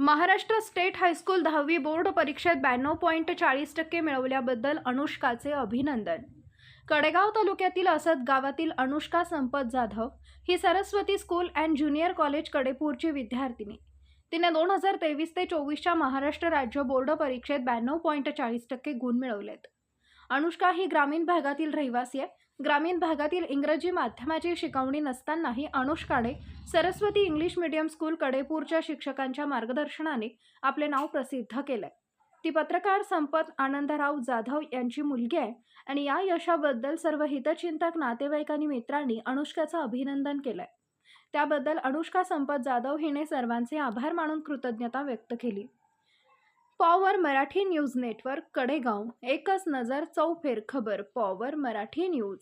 Maharashtra state high school दहावी board परीक्षेत ब्याण्णव पॉईंट चाळीस टक्के मिळवल्याबद्दल अनुष्काचे अभिनंदन. कडेगाव तालुक्यातील असद गावातील अनुष्का संपत जाधव ही Saraswati school and junior college कडेपूरची विद्यार्थिनी. तिने दोन हजार तेवीस ते चोवीसच्या महाराष्ट्र राज्य बोर्ड परीक्षेत ब्याण्णव पॉईंट चाळीस टक्के गुण मिळवलेत. अनुष्का ही ग्रामीण भागातील रहिवासी आहे. ग्रामीण भागातील इंग्रजी माध्यमाची शिकवणी नसतानाही अनुष्काने सरस्वती इंग्लिश मीडियम स्कूल कडेपूरच्या शिक्षकांच्या मार्गदर्शनाने आपले नाव प्रसिद्ध केलंय. ती पत्रकार संपत आनंदराव जाधव यांची मुलगी आहे आणि या यशाबद्दल सर्व हितचिंतक नातेवाईक आणि मित्रांनी अनुष्काचं अभिनंदन केलंय. त्याबद्दल अनुष्का संपत जाधव हिने सर्वांचे आभार मानून कृतज्ञता व्यक्त केली. Power Marathi news network Kadegaon. एकच नजर चौफेर खबर पॉवर मराठी न्यूज.